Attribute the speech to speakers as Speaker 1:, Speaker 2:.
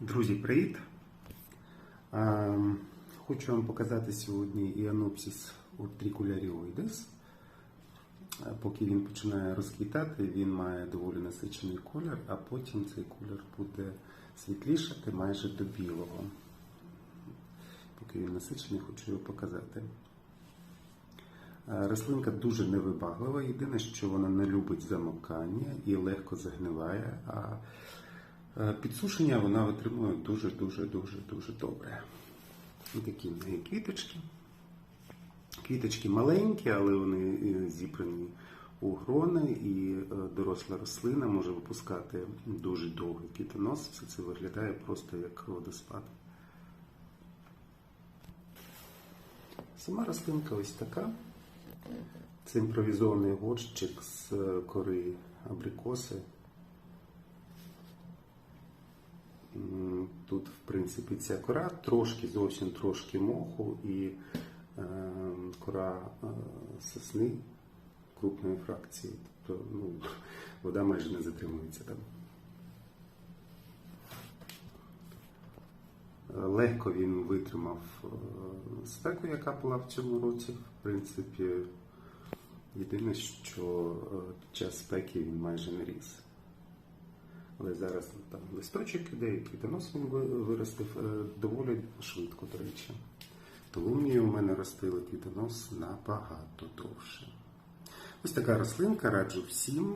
Speaker 1: Друзі, привіт! Ем, Хочу вам показати сьогодні Іанопсис уртрикуляріоїдес. Е, Поки він починає розквітати, він має доволі насичений колір, а потім цей колір буде світлішати майже до білого. Поки він насичений, хочу його показати. Е, Рослинка дуже невибаглива. Єдине, що вона не любить замокання і легко загниває, а підсушення вона витримує дуже, дуже, добре. Ось такі в неї квіточки. Квіточки маленькі, але вони е, зібрані у грони, і е, доросла рослина може випускати дуже довгий квітонос. Все це виглядає просто як водоспад. Сама рослинка ось така. Це імпровізований горщик з е, кори абрикоси. Тут, в принципі, ця кора, трошки, зовсім трошки моху і е, кора е, сосни крупної фракції. Тобто ну, вода майже не затримується там. Легко він витримав е, спеку, яка була в цьому році. В принципі, єдине, що е, під час спеки він майже не ріс. Але зараз там листочок іде, і квітонос він виростив е, доволі швидко, до речі. Толумії у мене ростили квітонос набагато довше. Ось така рослинка раджу всім.